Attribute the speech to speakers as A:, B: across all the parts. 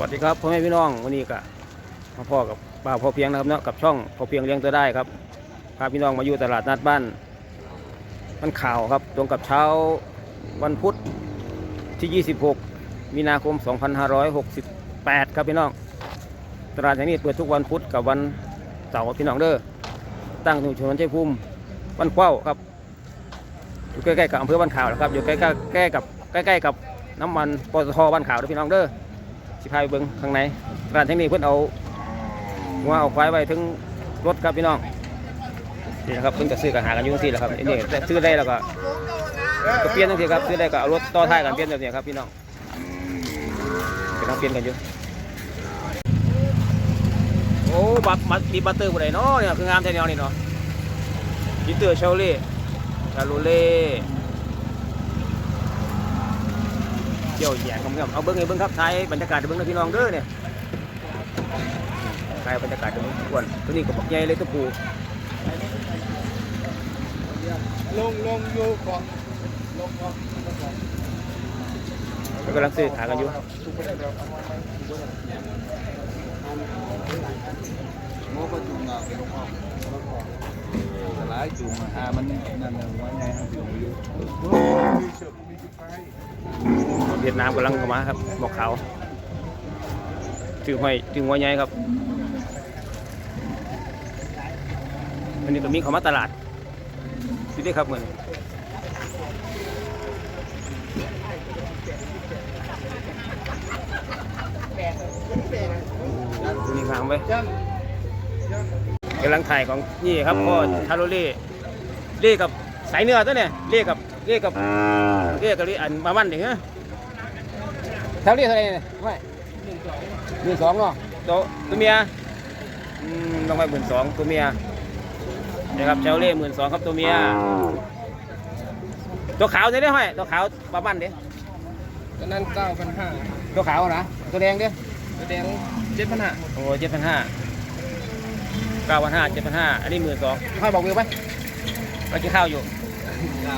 A: วัสดีครับพ่อแม่พี่น้องวันนี้ก็มาพ่อกับป้าพ่อเพียงนะครับเนาะกับช่องพ่อเพียงเลี้ยงตัวได้ครับพาพี่น้องมาอยู่ตลาดนัดบ้านมันข่าวครับตรงกับเช้าวันพุธที่ 26 มีนาคม 2568 ครับพี่น้อง ตลาดแห่งนี้เปิดทุกวันพุธกับวันเสาร์พี่น้องเด้อตั้งอยู่ถนนชัยภูมิบ้านเข้าครับอยู่ใกล้ๆกับอำเภอบ้านข่าวนะครับอยู่ใกล้ๆใกล้กับใกล้ๆกับน้ำมันปตทบ้านข่าวเด้อพี่น้องเด้อ สิพาไปเบิ้งข้างในร้านแห่งนี้เพิ่นเอาหัวเอาควายไว้ถึงรถครับพี่น้องนี่นะครับเพิ่นก็ซื้อกันหากันอยู่ที่แหละครับอ้นี่แต่ซื้อได้แล้วก็ก็เปลี่ยนทั้งทีครับซื้อได้ก็เอารถต่อท้ายกันเปลี่ยนแบบนี้ครับพี่น้องกำลังเปลี่ยนกันอยู่โอ้บัตรมัดดีบัตเตอร์ผู้ใดเนาะเนี่ยคืองามแท้แนวนี่เนาะดิเตอร์เชลเล่ชาโลเล่ เกี่ยวแย่งคำๆเอาเบิ้งให้เบิ้งครับถ่ายบรรยากาศให้เบิ้งนะพี่น้องเด้อเนี่ยถ่ายบรรยากาศให้เบิ้งอ้วนตัวนี้ก็บักใหญ่เลยตัวปู
B: ลงลงอยู่ก่อนลงก่อน
A: มันกำลังซื้อขายกันอยู่
B: โม่ประจุงาเป็นข้อหลายจุงอ่ามันนั่นน่ะว่าไงครับจุงอยู่
A: เวียดนามกำลังเข้ามาครับหมอกขาวถือห้อยถือหัวใหญ่ครับวันนี้ก็มีเข้ามาตลาดดูดิครับเหมือนดูนี่ขางไปกำลังถ่ายของนี่ครับพ่อทาโรเล่เล่กับสายเนื้อตัวเนี่ยเล่กับ เล่กับเรียกกันอันประมาณหนึ่งฮะเท่าเรียกเท่าไหรเนี่ยไม่หมื่นสองเนาะตัวตัวเมียอืมลงไปหมื่นสองตัวเมียนะครับเชลเล่หมื่นสองครับตัวเมียตัวขาวเนี่ยได้ห้อยตัวขาวประมาณเด้
B: ตอนนั้นเก้าพันห้า
A: ตัวขาวนะตัวแดงเด้
B: แดงเจ็ดพันห้า
A: โอ้เจ็ดพันห้าเก้าพันห้าเจ็ดพันห้าอันนี้หมื่นสองห้อยบอกวิวไปไปกินข้าวอยู่
B: เก้า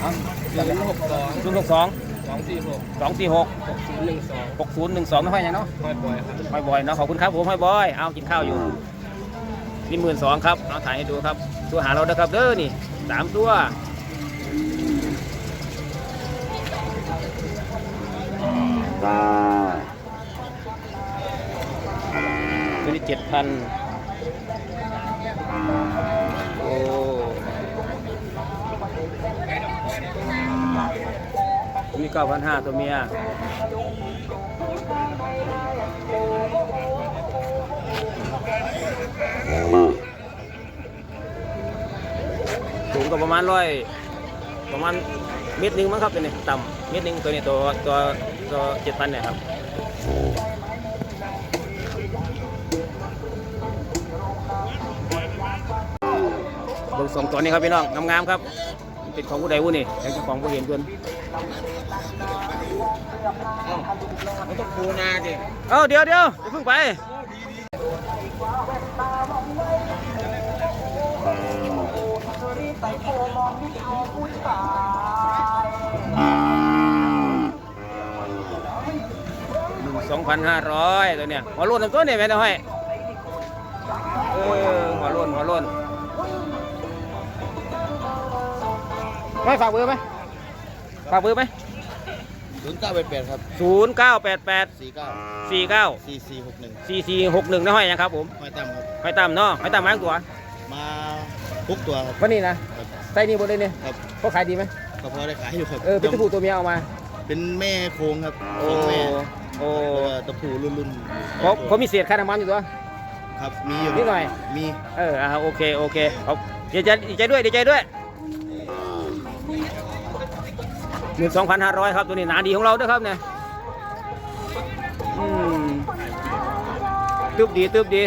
A: เอา
B: หนึ่งหกสอง
A: ศูนย์หกสอง
B: สองสี่หก
A: สองสี่หก
B: หกศูนย์หนึ่งสอง
A: หกศูนย์หนึ่งสองไม่ห้อยยังเนาะ
B: ห้อยบอยครับ
A: ห้อยบอยเนาะขอบคุณครับผมห้อยบอย เอากินข้าวอยู่นี่หมื่นสองครับเอาถ่ายให้ดูครับตัวหาเราเด้อครับเด้อนี่สามตัวตัวนี้เจ็ดพัน้9,500 ตัวเมีย สูงก็ประมาณร้อยประมาณเม็ดนึงมั้งครับตัวนี้ต่ำเม็ดนึงตัวนี้ตัวตัวตัวเจ็ดพันเนี่ยครับเบิ่งสองตัวนี้ครับพี่น้องงามๆครับ เป็นของผู้ใดผู้นี่แต่เจ้าของผู้เห็นเพื่อน
B: มันต้องปูนาดิ
A: เอ้าเดี๋ยวเดี๋ยวอย่าเพิ่งไปหนึ่งสองพันห้าร้อยตัวเนี้ยหัวโล้นตัวเนี่ยแม่นห้อยเออหัวโล้นหัวโล้น ไม่ฝากเบอร์ไหมฝากเบอร์ไหม
B: ศูนย์เก้าแปดแปดครับ
A: ศูนย์เก้าแปดแปด
B: สี่เก้า
A: สี่เก้า
B: สี่สี่หกหนึ่ง
A: สี่สี่หกหนึ่งนะห้อยนะครับผม
B: ห้อยตั้มครับ
A: ห้อยต่ำเนาะห้อยต่ำมาทั้งตัว
B: มาทุกตัวครับ
A: วันนี้นะครับไส้นี่บนเลยเนี่ย
B: ครับ
A: เขาขายดีไหม
B: ก็พอได้ขายอยู่ครับ
A: เออเป็นตัวผู้ตัวเมียเอามา
B: เป็นแม่โครงครับ
A: โอ้
B: สองแม่
A: โอ้
B: แล้วก็ตะผูรุ่นรุ่น
A: เขาเขามีเศษค่าน้ำมันอยู่ตัว
B: ครับมีอยู่
A: นิดหน่อย
B: มี
A: เอออ่าโอเคโอเคเอาดีใจดีใจด้วยดีใจด้วยึ่งสองพันห้าร้อยครับตัวนี้หนาดีของเราด้วยครับเนี่ยอืมตึบดีตึบดี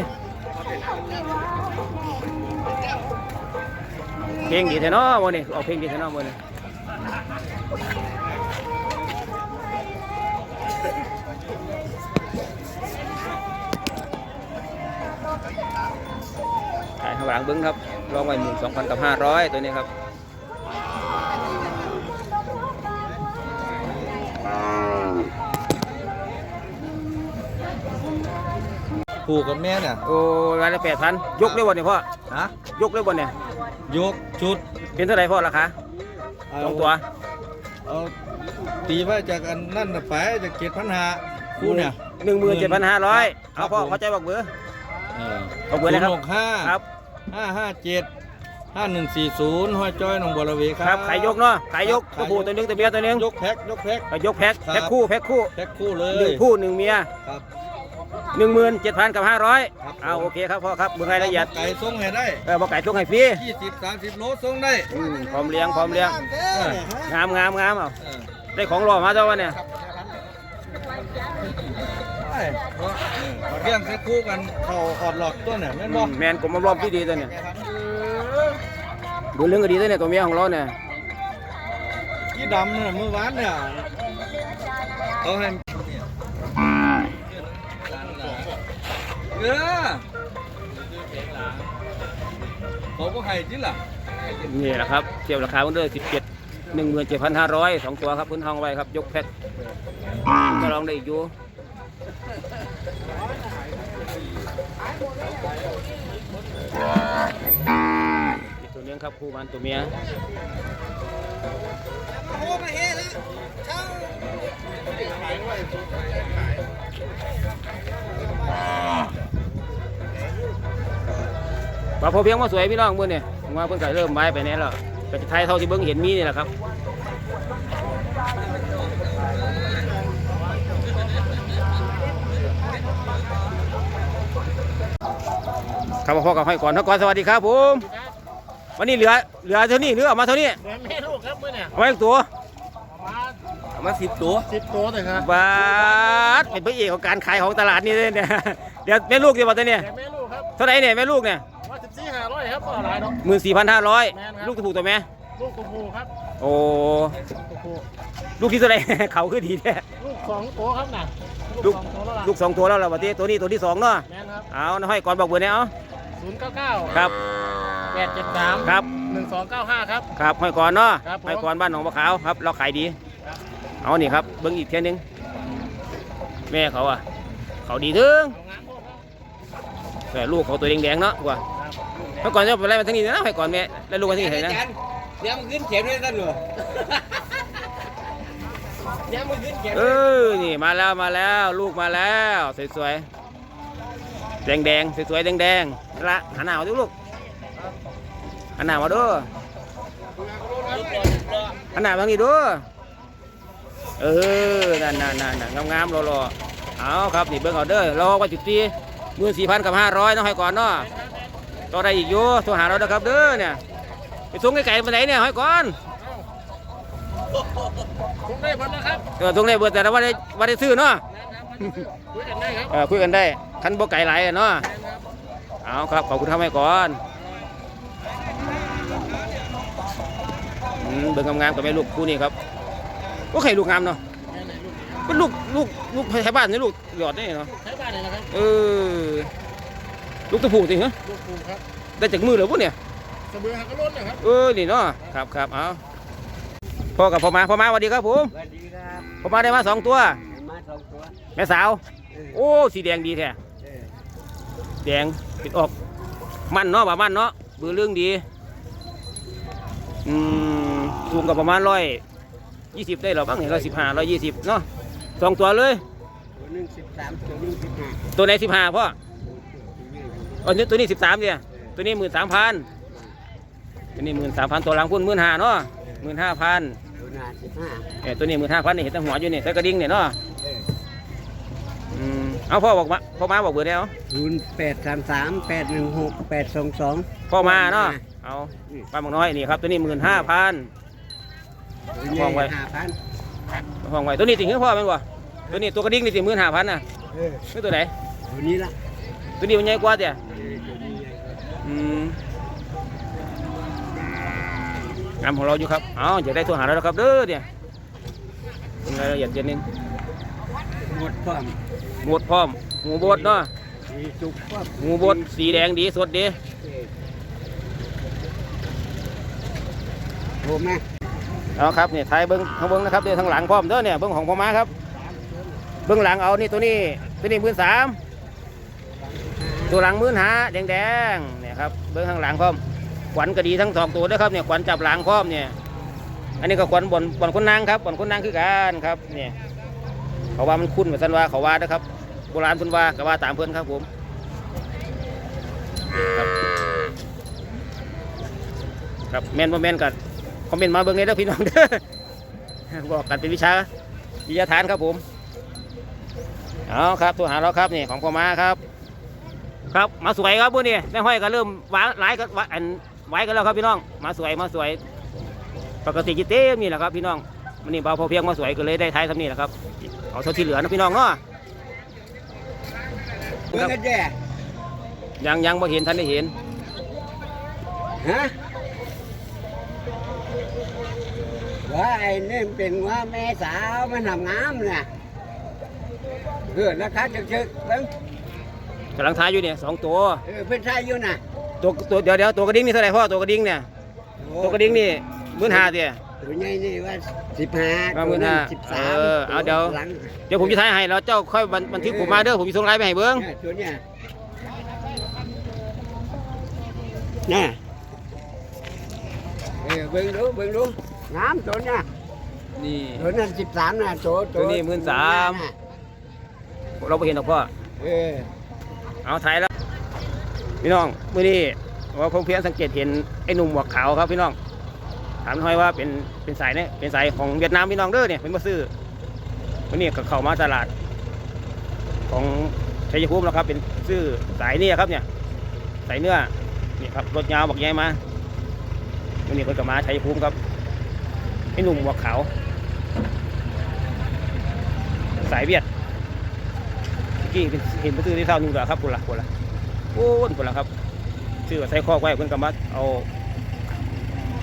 A: เพลงดีแท้เนาะวันนี้เอาเพลงดีแท้เนาะวันนี้ขายข้างหลังเบิ้งครับลองไว้หมื่นสองพันกับห้าร้อยตัวนี้ครับ
B: ผูกกับแม่เนี่ย
A: โอ้รายละแปดพันยกได้บ่เนี่ยพ่อ
B: ฮะ
A: ยกได้บ่เนี่ย
B: ยกชุด
A: เป็นเท่าไหร่พ่อราคาสองตัว
B: เอาตีไว้จากอันนั่นน่ะไปจากเจ็ดพันห้าคู่เนี่ย
A: หนึ่งหมื่นเจ็ดพันห้าร้อย
B: ครั
A: เอา
B: บ
A: พ่อ
B: ผม
A: เข้าใจบอกเบอร์
B: เออ
A: เอาเบอร์เลยครับ
B: หกห้า
A: ครับ
B: ห้าห้าเจ็ดห้าหนึ่งสี่ศูนย์ห้อยจ้อยหนองบัวระเวค
A: ค
B: รั
A: รั
B: บบ
A: ขายยกเนาะขายยก
B: ครั
A: ตั
B: บ
A: วผู้ตัวหนึงตัวเมียตัวหนึง
B: ยกแพ็คยกแพ็ค
A: ขายยกแพ็ค
B: ครับ
A: แพ็คคู่แพ็คคู่
B: แพ็คคู่เล
A: หนึ่
B: ย
A: งคู่หนึ่งเมีย
B: ครับ
A: หนึ่งหมื่นเจ็ดพันกับห้าร้อย
B: ครับ
A: เอาโอเคครับพ่อครับเบอร์รายละเอียด
B: ไก่ส่งให้ได้
A: เออบอกไก่ทุกให้ฟรี
B: ยี่สิบสามสิบโลส่งได้
A: อืมพร้อมเลี้ยงพร้อมเลี้ยง
B: เอองา
A: มงามงามเอา
B: เออ
A: ได้ของหล่อมาเจ้าวะเนี่ย
B: ได้เพราะเออพอเลี้ยงแพ็คคู่กันเขาออดหลอดตัวเนี่ยแม่น
A: อื
B: บ่
A: มแมนกลมรอบที่ดีตัวเนี่ยดูเรื่องก็ดีตัวเนี่ยตัวเมียของเราเนี่ย
B: ยี่ดำเนี่ยเมื่อวานเนี่ยเขาให้ เออเขาก็ให้จริงล่ะ
A: นี่แหละครับเทียบราคาเพิ่งเด้อสิบเจ็ดหนึ่งหมื่นเจ็ดพันห้าร้อยสองตัวครับพื้นทองไว้ครับ ยกแพ็คก็ลองได้อีกอยู่อีกตัวเนี้ยครับคู่มันตัวเมีย ปลาพอเพียงมาสวยพี่น้องเมื่อเนี่ยผมว่าเพิ่งไก่เริ่มไม้ไปแน่แล้วก็จะไทยเท่าที่เบิ้งเห็นมีนี่แหละครับครับพ่อกับให้ก่อนท่าก่อนสวัสดีครับผมวันนี้เหลือเหลือเท่านี้เหลือออกมาเท่านี้
C: แม่แม่ลูกครับเมื่อเนี่ย
A: เอาไว้อีกตัว
C: มา
A: เอามาสิบตัว
C: สิบตัวเลยครับ
A: บาทเป็นพระเอกของการขายของตลาดนี่เลยเนี่ยเดี๋ยวแม่ลูกเดี๋ยวบอกตัวเนี่ย
C: แต่แม่ลูกครับ
A: เท่าไหร่เนี่ยแม่ลูกเนี่ย
C: ว่า สิบสี่ห้าร้อยครับก็หลายดอก
A: หมื่นสี่พันห้าร้อย
C: แม่นครับ
A: ลูกตัวผูกตัวแม่
C: ลูกตัวผู้ครับ
A: โอ้
C: ตัวผู้
A: ลูกที่เท่าไหร่เขาคือดีแท้
C: ลูกสองตัวครับน่ะ
A: ลูก
C: สองตัวแล้วล่ะ
A: ลูกสองตัวแล้วเราบัดนี้ตัวนี้ตัวที่สองเนาะ
C: แม่นครับ
A: เอาน้อยก่อนบอกเบอร์เนี่ยเอา
C: ศูนย์เก้าเก้า
A: ครับ
C: แปดเจ็ดสาม
A: ครับ
C: หนึ่งสองเก้าห้าครับ
A: ครับห้อยก่อนเนาะ
C: ครับผม
A: ห้อยก่อนบ้านหนองบัวขาวครับ เราขายดี
C: ครับ
A: เอานี่ครับเบิ้งอีกเทียหนึงแม่เขาอะเขาดีถึง
C: เอางานพวกครับ
A: แต่ลูกเขาตัวแดงๆเนาะกว่า
C: ครับ
A: ห้อยก่อนจะไปไล่มาทางนี้นะห้อยก่อนแม่แล้วลูกมาทางนี้เห็นนะ
B: เนี่ยมันขึ้นเข็มด้วยกันเหรอ
C: เนี่ยมันขึ้นเขียน
A: เออนี่มาแล้วมาแล้วลูกมาแล้วสวยๆแดงๆสวยๆแดงๆนั่นละหันหน้ามาดูลูกหันหน้ามาดูอันหนาบางทีดูเออนั่นนั่นนั่นนั่นงามๆรอๆเอาครับนี่เบิ้งเอาเด้อรอว่าจุดตีหมื่นสี่พันกับห้าร้อยต้องให้ก่อนเนาะ ต่อได้อีกอยู่โทรหาเราเด้อครับเด้อเนี่ยไปส่งไก่ๆไปไหนเนี่ยให้ก่อน
C: คงได้ผลนะครับ
A: เออส่งได้เบิดแต่ละว่าได้ว่าได้ซื้อเนาะ
C: คุยกันได้ครับ
A: เออคุยกันได้คันบ่ไก่ไหลายอะเนาะเอาครับขอบคุณทำให้ก่อนอืมเบิ่งงามๆกับแม่ลูกคู่นี้ครับก็ไข่ลูกงามเนาะเป็นลูกลูกลูกไทยบ้านนี่ลูกหยอดนี่เนาะ
C: ใช้บ้านเลยนะครับ
A: เออ ลูกตะผูสิเหรอ
C: ลูกปูครับ
A: ได้จากมือเหรอพวกเนี่ย
C: เสบือหักกระโล้นนะครับ
A: เออนี่เนาะครับครับเอาพ่อกับพ่อมาพ่อมาสวัสดีครับผม
B: สวัสดีครับ
A: พ่อมาได้มาสองตัว
B: มาสองตัว
A: แม่สาวโอ้สีแดงดีแท้แดงปิดออก มันเนาะว่ามันเนาะเบือเรื่องดีอืมสูงกับประมาณร้อยยี่สิบได้หรอบ้างเนี่ยร้อยสิบห้าร้อยยี่สิบเนาะสองตัวเลย
B: ตัวหนึ่งสิบสามตัวหนึ่งสิบห้า
A: ตัวไหนสิบห้าพ่อ อันนี้ตัวนี้สิบสามเนี่ยตัวนี้หมื่นสามพันตัวนี้หมื่นสามพันตัวหลังพุ่นหมื่นห้าเนาะหมื่นห้าพัน
B: ตัวหน้าสิบห้า
A: เออตัวนี้หมื่นห้าพันนี่เห็นตั้งหัวอยู่นี่ใส่กระดิ่งเนี่ยเนาะอืมเอาพ่อบอกมาพ่อมาบอกเบอร์แล้ว
D: ศูนย์แปดสามสามแปดหนึ่งหกแปดสองสอง
A: พ่อมาเนาะเอาป้าบางน้อยนี่ครับตัวนี้หมื่นห้าพันห้องไว้
D: ห้าพัน
A: ห้องไว้ตัวนี้ติงให้พ่อแมันวะตัวนี้ตัวกระดิ่งนี่ติหมื่นห้าพันน่ะ
D: เออ
A: นี่ตัวไหน
D: ตัวนี้ละ
A: ตัวนี้มันใหญ่กว่าเจ้
D: เออตัวนี้ใหญ่กว่า
A: อืม งานของเราอยู่ครับเอาจะได้โทรหาเราแล้วครับเด้อเนี่ยรายละเอียดเย็นนึง
D: หมดความ
A: หมดพร้อมหมูบดเนาะ
D: มีจุกความ
A: หมูบดสีแดงดีสดดี
D: เออโทรมา
A: เอาครับเนี่ยท้ายเบิ้งข้างเบิ้งนะครับเดี๋ยวทางหลังพร้อมเด้อเนี่ยเบิ้งของพ่อมาครับ เบิ้งหลังเอานี่ตัวนี้ตัวนี้หมื่นสามตัวหลังมื่นหาแดงๆเครับเบื้องข้างหลังพร้อมขวัญก็ดีทั้งสองตัวนะครับเนี่ยขวัญจับหลังพร้อมเนี่ยอันนี้ก็ขวัญบ่นบ่นคนนางครับบ่นคนนางคือกันครับเนี่ยเขาว่ามันคุ้นเหมือนสันวาเขาว่านะครับโบราณเพิ่นว่าก็ว่าตามเพิ่อนครับผมครับครับแมนบ่แมนกันคอมเมนต์มาเบิ่งเลยเด้อพี่น้องเด้อบอกกันเป็นวิชาวิทยาฐานครับผมเอาครับตัวหาเราครับนี่ของพ่อมาครับ ครับมาสวยครับพวกนี้แม่ห้อยก็เริ่มหวานหลายก็หวานอันไว้กันแล้วครับพี่น้องมาสวยมาสวย ปกติจิเต้มนี่แหละครับพี่น้องมันนี่เบาพอเพียงมาสวยก็เลยได้ท้ายทำนี่แหละครับเอาเท่าที่เหลือนะพี่น้องเนาะ
D: เบิ่งกันแจ้
A: ยังยังบ่เห็นท่านได้เห็น
D: ฮะว่าไอ้นี่มันเป็นว่าแม่สาวมันทำงามน่ะเออราคาจึกๆเบิ่ง
A: กำลังท้ายอยู่เนี่ยสองตัว
D: เออเพิ่นใช้อยู่น่ะ
A: ตัวตัวเดี๋ยวเดี๋ยวตัวกระดิ่งนี่เท่าไหร่พ่อตัวกระดิ่งเนี่ย
D: โอ้
A: ตัวกระดิ่งนี่มื่นห้าเดีย
D: ตัวใหญ่นี่ว่าสิบห้า
A: ว่า15
D: สิบสาม
A: เออเอาเดี๋ยว
D: หลัง
A: เดี๋ยวผมจะท้ายให้แล้วเจ้าค่อยบันบันทึกผมมาเด้อผมจะส่งไลน์ไปให้เบิ้ง
D: เนี่ยตัวเนี้ยน่ะเออเบิ่งดูเบิ่งดูงามตัวเนี้ย
A: นี่
D: ตัวนั้นสิบสามน่ะตัว
A: ตัวนี้13,000
D: น่ะ
A: เราไปเห็นหรอกพ่อ
D: เออ
A: เอาถ่ายแล้ว พี่น้องมื่อนี้ว่าผมเพียงสังเกตเห็นไอ้หนุ่มหมวกขาวครับพี่น้อง ถามหน่อยว่าเป็นเป็นสายเนี่ยเป็นสายของเวียดนามพี่น้องเด้อเนี่ยเป็นมาซื้อวันนี้ก็เข้ามาตลาด ของชัยภูมิแล้วครับเป็นซื้อสายนี่ครับเนี่ยสายเนื้อนี่ครับรถยาวบอกใหญ่มาวันนี้เพิ่นก็มาชัยภูมิครับไอ้หนุ่มหมวกขาวสายเวียด กี้เห็นเห็นประตูที่เท่านึงแล้วครับคนละคนละโอ้นคนละครับชื่อว่าใส่ข้อไว้เพิ่นก็มาเอา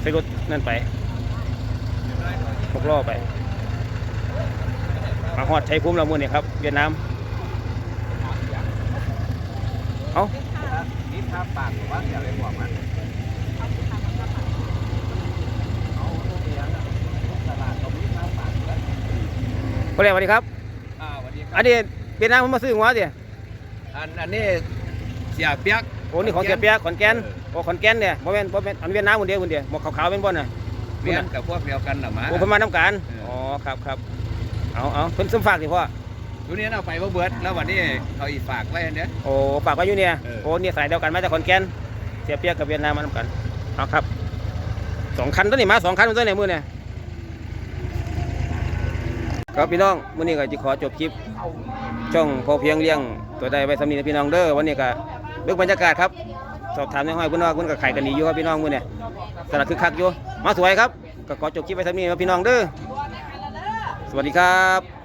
A: ใส่รถนั่นไปพกล้อไป มาฮอดใช้ภูมิเรามือนี่ครับเวียดนามเอา
B: นี่ถ้าปากว่าอย่าไปบอกมันเอาตัวเองตลาดตรงนี้ถ้าปากแล้ว
A: คนแรกสวัสดีครับ
B: อ่าสวัสดีครั
A: อันนี้ เวียดนามเพิ่นมาซื้อหัวเดีย
B: อันอันนี้เสียเปียก
A: โอ้นี่ของเสียเปียกขอนแก่นโอ้ขอนแก่นเนี่ยบ่แม่นบ่แม่นอันเวียดนามคนเดียวคนเดียวหมวกขาวๆเป็นบ่น่ะ
B: เรียนกับพวกเดียวกันเหรอมา
A: โอ้เพิ่นมาน้ำกัน
B: เอออ๋
A: อ๋อครับครับเอาเอาเพิ่นสมฝากสิพ่อ
B: ตัวนี้เอาไปว่าเบิร์ดแล้ววันนี้เขาอีกฝากไว้อันเนี้ย
A: โอ้ปากไว้อยู่เนี่ย
B: เออ
A: โอ้เนี่ยสายเดียวกันมาจากขอนแก่นเสียเปียกกับเวียดนามมาทำกันเอาครับสองคันตัวนี้มาสองคันตัวไหนมือเนี่ยครับพี่น้องมื้อนี้ก็จะขอจบคลิป ช่องพอเพียงเลี้ยงตัวใดไว้สำนีนะพี่น้องเด้อวันนี้ก็เลือกบรรยากาศครับ สอบถามในห้อยพิ่นว่าเพิ่นก็ขายกันดีอยู่ครับพี่น้องมื้อเนี่ยตลาดคึกคักอยู่มาสวยครับก็ขอจบคลิปไว้สำนีนะพี่น้องเด้อสวัสดีครับ